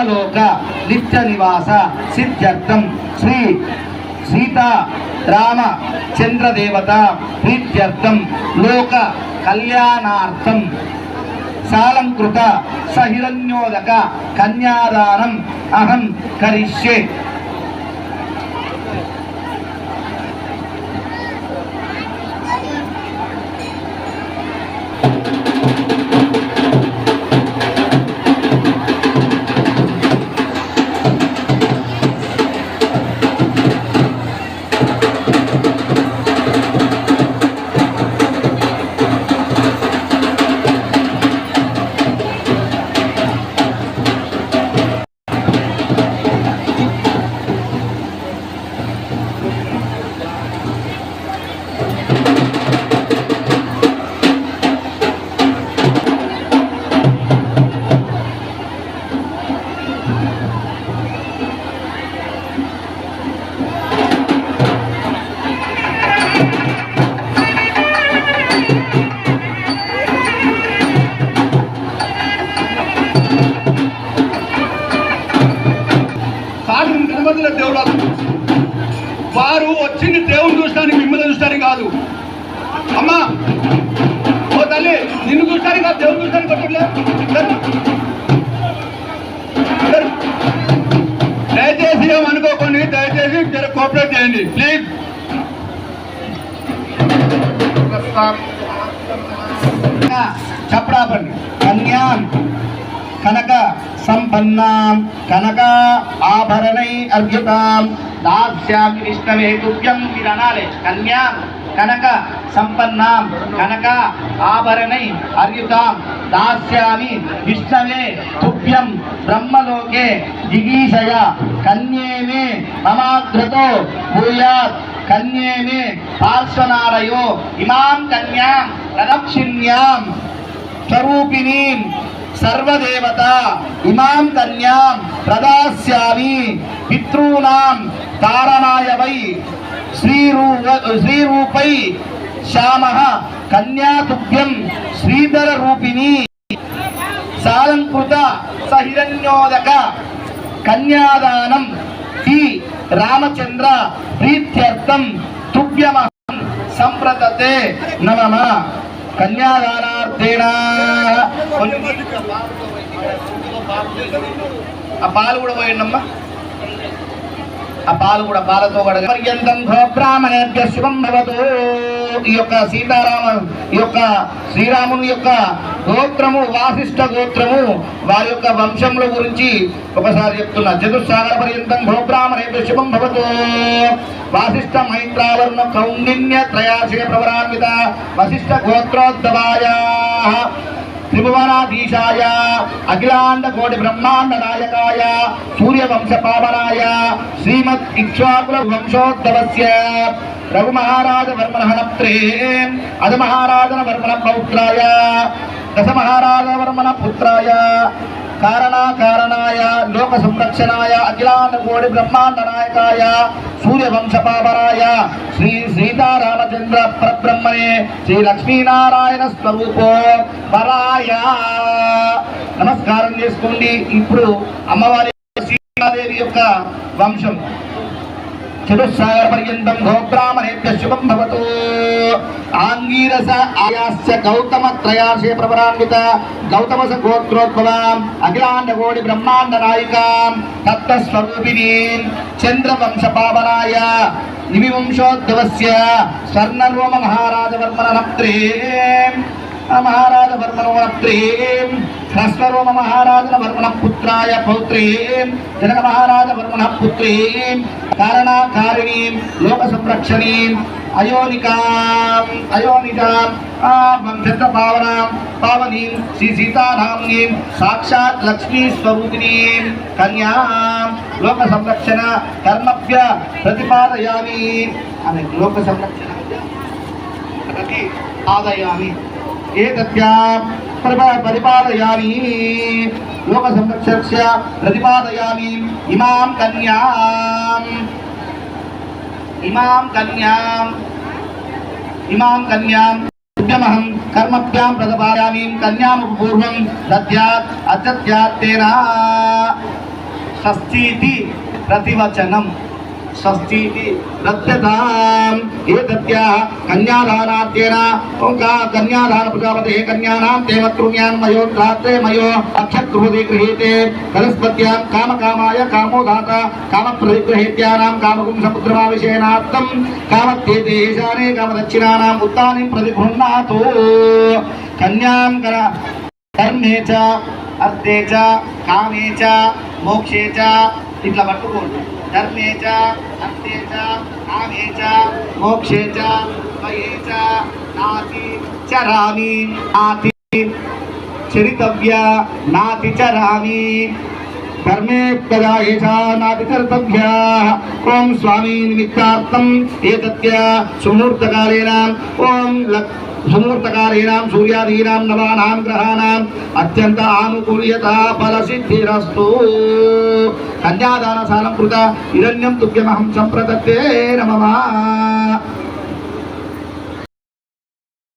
బ్రహ్మలోక నిత్య నివాస సిద్ధ్యర్థం. శ్రీ సీతా రామ చంద్రదేవత ప్రీత్యర్థం. లోక కళ్యాణార్థం. సాలంకృత సహిరణ్యోదక కన్యాదానం. అహం కరిష్యే. చూడటానికి కాదు దేవుని చూడటానికి కొట్టట్లే దయచేసి ఏమనుకోకండి దయచేసి జర కోఆపరేట్ చేయండి. ప్లీజ్. చప్రాపండి కన్యాం కనక సంపన్నాం కనక ఆభరణై అర్ఘ్యతాం దాస్యామి విష్ణవే తుభ్యం మీరు అనాలి కన్యాం. కనక సంపన్నాం కనక ఆభరణై అర్యుతాం. దాస్యామి విష్ణవే తుభ్యం బ్రహ్మలోకే దిగీషయ కన్యేమే మమాగ్రతో భూయాత్. కన్యేమే పార్శ్వనారయో ఇమాం కన్యాం ప్రదక్షిణ్యాం స్వరూపిణీం సర్వదేవత. ఇమాం కన్యాం ప్రదాస్యామి. పితృనాం తారణాయ వై శ్రీరూపై శ్యామ కన్యాతుభ్యం శ్రీధర రూపిణి సాలంకృత సహిరణ్యోదక కన్యాదానం ఈ రామచంద్ర ప్రీత్యర్థం తుభ్యమహం సంప్రదతే నమమ కన్యాదానార్థేణ. ఆ పాలు కూడా పోయిండమ్మా. ఆ పాలు కూడా పాలతో పర్యంతం గోబ్రాహ్మణేభ్య శుభం భవతు. ఈ యొక్క సీతారామ ఈ యొక్క శ్రీరాముని యొక్క గోత్రము వాసిష్ఠ గోత్రము వారి యొక్క వంశముల గురించి ఒకసారి చెప్తున్నా. చతుస్సాగర పర్యంతం గోబ్రాహ్మణేభ్య శుభం భవతు. వాసిష్ఠ మైత్రావర్ణ కౌండిన్య త్రయాశయ ప్రవరాన్విత వశిష్ఠ గోత్రోద్భవాయ త్రిభువనాధీశాయ అఖిలాండ కోటి బ్రహ్మాండ నాయకాయ సూర్యవంశ పావనాయ శ్రీమద్ ఇక్ష్వాకుల వంశోద్భవస్య రఘు మహారాజ వర్మణ నప్త్రే అధ మహారాజన వర్మణ పౌత్రాయ దశ మహారాజ వర్మణ పుత్రాయ కారణాకారణాయ లోక సంరక్షణాయ అఖిలాండ కోడి బ్రహ్మాండ నాయకాయ సూర్యవంశ శ్రీ సీతారామచంద్ర పరబ్రహ్మణే శ్రీ లక్ష్మీనారాయణ స్వరూపో పరాయ నమస్కారం చేసుకోండి. ఇప్పుడు అమ్మవారి సీతాదేవి యొక్క వంశం. చతుస్సాగర పర్యంతం గోబ్రాహ్మణేభ్య శుభం భవతు. ఆంగీరస ఆయాస్య గౌతమ త్రయాశే ప్రవరాన్విత గౌతమస గోత్రోద్భవాం అఖిలాండ కోటి బ్రహ్మాండ నాయికాం తత్వస్వరూపిణీం చంద్రవంశ పావనాయ నిమివంశోద్భవస్య స్వర్ణరోమ మహారాజవర్మణ నప్త్రేం మహారాజ వర్మణోత్రీం హ్రస్వరోమ మహారాజన వర్మణ పుత్రాయ పౌత్రీం జనక మహారాజ వర్మణ పుత్రీం కారణాకారిణీం లోక సంరక్షణీం అయోనికాం అయోనికాం ఆ వంశత్వ పావనాం పావనీం శ్రీ సీతారామునీం సాక్షాత్ లక్ష్మీ స్వరూపిణీం కన్యాం లోక సంరక్షణ కర్మభ్య ప్రతిపాదయామి అనే లోక సంరక్షణ ప్రతి ఆదయామి ఏతత్యా పరిపా- పరిపాలయామి లోక సంరక్ష ప్రతిపాదయామి ఇమాం కన్యాం ఇమాం కన్యాం ఇమాం కన్యాం ఉద్యమహం కర్మభ్యాం ప్రతిపాదయామి కన్యాం పూర్వం దద్యాత్ అత్యత్యాత్తేన షష్ఠీతి ప్రతివచనం షష్ఠీతి రద్యతాం ఏతత్యా కన్యాదానార్థేన ఓంకా కన్యాదాన ప్రజాపతే కన్యానాం తే మతృణ్యాన్ రాత్రే మయో అక్షగృహదే గృహీతే కలస్పత్యాం కామకామాయ కామో దాత కామ సముద్రమావిషేనార్థం కామత్యేతే ఈశానే కామదక్షిణానాం ఉత్తాని ప్రతిగృహ్ణాతు కన్యాం కర కర్మే చ అర్థే చ కామే చ మోక్షే చ ఇట్లా పట్టుకోండి धर्मे चे अर्थे मोक्षे चये मये नाति चरामि नाति चरितव्या। धर्मे स्वामी निमित्तार्थम् एतस्य सुमुहूर्तकालेन लक्ष्मी సుముహూర్తకాలేనాం సూర్యాదీనాం నవానాం గ్రహాణాం అత్యంత ఆనుకూల్యత ఫలసిద్ధిరస్తు. కన్యాదాన సాలం కృత హిరణ్యం తుభ్యమహం సంప్రదత్తే నమ.